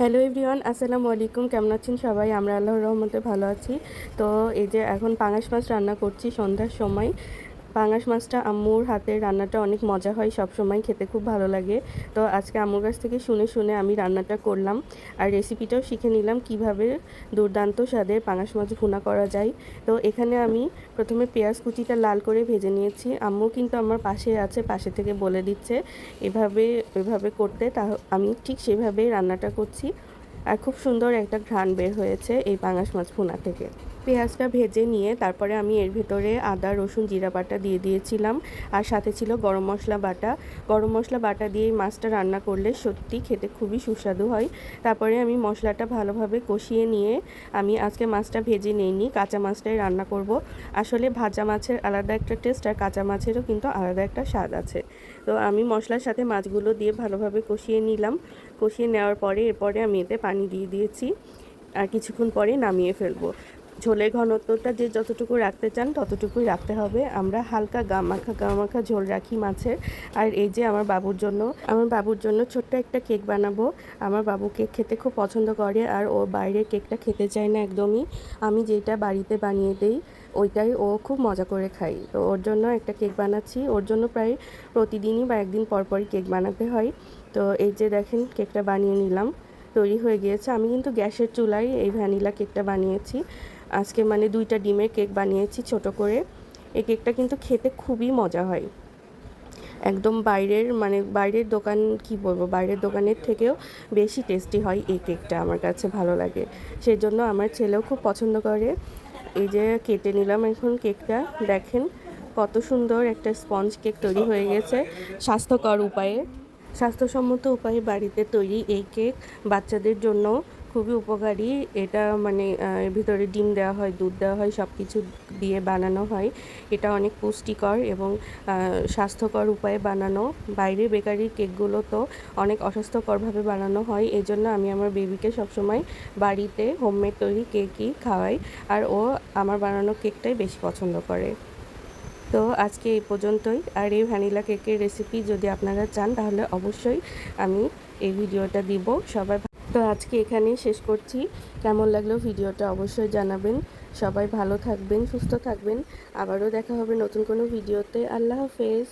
Hello everyone, আসসালামু আলাইকুম। কেমন আছেন সবাই? আমরা আল্লাহর রহমতে ভালো আছি। তো এই যে এখন পাঙাশ মাছ রান্না করছি সন্ধ্যার সময়। পাঙাশ মাছটা আম্মুর হাতের রান্নাটা অনেক মজা হয় সব সময় খেতে খুব ভালো লাগে। তো আজকে আম্মুর কাছ থেকে শুনে শুনে আমি রান্নাটা করলাম আর রেসিপিটাও শিখে নিলাম কীভাবে দুর্দান্ত স্বাদের পাঙাশ মাছ ভুনা করা যায়। তো এখানে আমি প্রথমে পেঁয়াজ কুচিটা লাল করে ভেজে নিয়েছি। আম্মু কিন্তু আমার পাশে আছে, পাশে থেকে বলে দিচ্ছে এভাবে এভাবে করতে তা আমি ঠিক সেভাবেই রান্নাটা করছি। আর খুব সুন্দর একটা ঘ্রাণ বের হয়েছে এই পাঙাশ মাছ ভুনা থেকে। পেঁয়াজটা ভেজে নিয়ে তারপরে আমি এর ভেতরে আদা, রসুন, জিরা বাটা দিয়ে দিয়েছিলাম। আর সাথে ছিল গরম মশলা বাটা। গরম মশলা বাটা দিয়ে এই মাছটা রান্না করলে সত্যি খেতে খুবই সুস্বাদু হয়। তারপরে আমি মশলাটা ভালোভাবে কষিয়ে নিয়ে আমি আজকে মাছটা ভেজে নিইনি, কাঁচা মাছটাই রান্না করব। আসলে ভাজা মাছের আলাদা একটা টেস্ট আর কাঁচা মাছেরও কিন্তু আলাদা একটা স্বাদ আছে। তো আমি মশলার সাথে মাছগুলো দিয়ে ভালোভাবে কষিয়ে নিলাম। কষিয়ে নেওয়ার পরে এরপরে আমি এতে পানি দিয়ে দিয়েছি। আর কিছুক্ষণ পরে নামিয়ে ফেলব। ঝোলের ঘনত্বটা যে যতটুকু রাখতে চান ততটুকুই রাখতে হবে। আমরা হালকা গামাখা গামাখা ঝোল রাখি মাছের। আর এই যে আমার বাবুর জন্য, আমার বাবুর জন্য ছোট্ট একটা কেক বানাবো। আমার বাবু কেক খেতে খুব পছন্দ করে আর ও বাইরের কেকটা খেতে চায় না একদমই। আমি যেটা বাড়িতে বানিয়ে দিই, ওইটাই ও খুব মজা করে খাই তো ওর জন্য একটা কেক বানাচ্ছি। ওর জন্য প্রায় প্রতিদিনই বা একদিন পরপরই কেক বানাতে হয়। তো এই যে দেখেন কেকটা বানিয়ে নিলাম। তৈরি হয়ে গিয়েছে। আমি কিন্তু গ্যাসের চুলায় এই ভ্যানিলা কেকটা বানিয়েছি। আজকে মানে দুইটা ডিমের কেক বানিয়েছি ছোট করে। এই কেকটা কিন্তু খেতে খুবই মজা হয়। একদম বাইরের মানে বাইরের দোকান, কি বলব, বাইরের দোকানের থেকেও বেশি টেস্টি হয় এই কেকটা আমার কাছে ভালো লাগে। সেই জন্য আমার ছেলেও খুব পছন্দ করে। এই যে কেটে নিলাম এখন কেকটা। দেখেন কত সুন্দর একটা স্পঞ্জ কেক তৈরি হয়ে গেছে স্বাস্থ্যকর উপায়ে। স্বাস্থ্যসম্মত উপায়ে বাড়িতে তৈরি এই কেক বাচ্চাদের জন্য খুবই উপকারী। এটা মানে ভিতরে ডিম দেওয়া হয়, দুধ দেওয়া হয় সব কিছু দিয়ে বানানো হয়। এটা অনেক পুষ্টিকর এবং স্বাস্থ্যকর উপায়ে বানানো। বাইরে বেকারির কেকগুলো তো অনেক অস্বাস্থ্যকরভাবে বানানো হয়। এই জন্য আমি আমার বেবিকে সবসময় বাড়িতে হোমমেড তৈরি কেকই খাওয়াই। আর ও আমার বানানো কেকটাই বেশি পছন্দ করে। তো আজকে এই পর্যন্তই। আর এই ভ্যানিলা কেকের রেসিপি যদি আপনারা চান, তাহলে অবশ্যই আমি এই ভিডিওটা দিব। সবাই তো আজকে এখানেই শেষ করছি। কেমন লাগল ভিডিওটা অবশ্যই জানাবেন। সবাই ভালো থাকবেন, সুস্থ থাকবেন। আবারও দেখা হবে নতুন কোনো ভিডিওতে। আল্লাহ হাফেজ।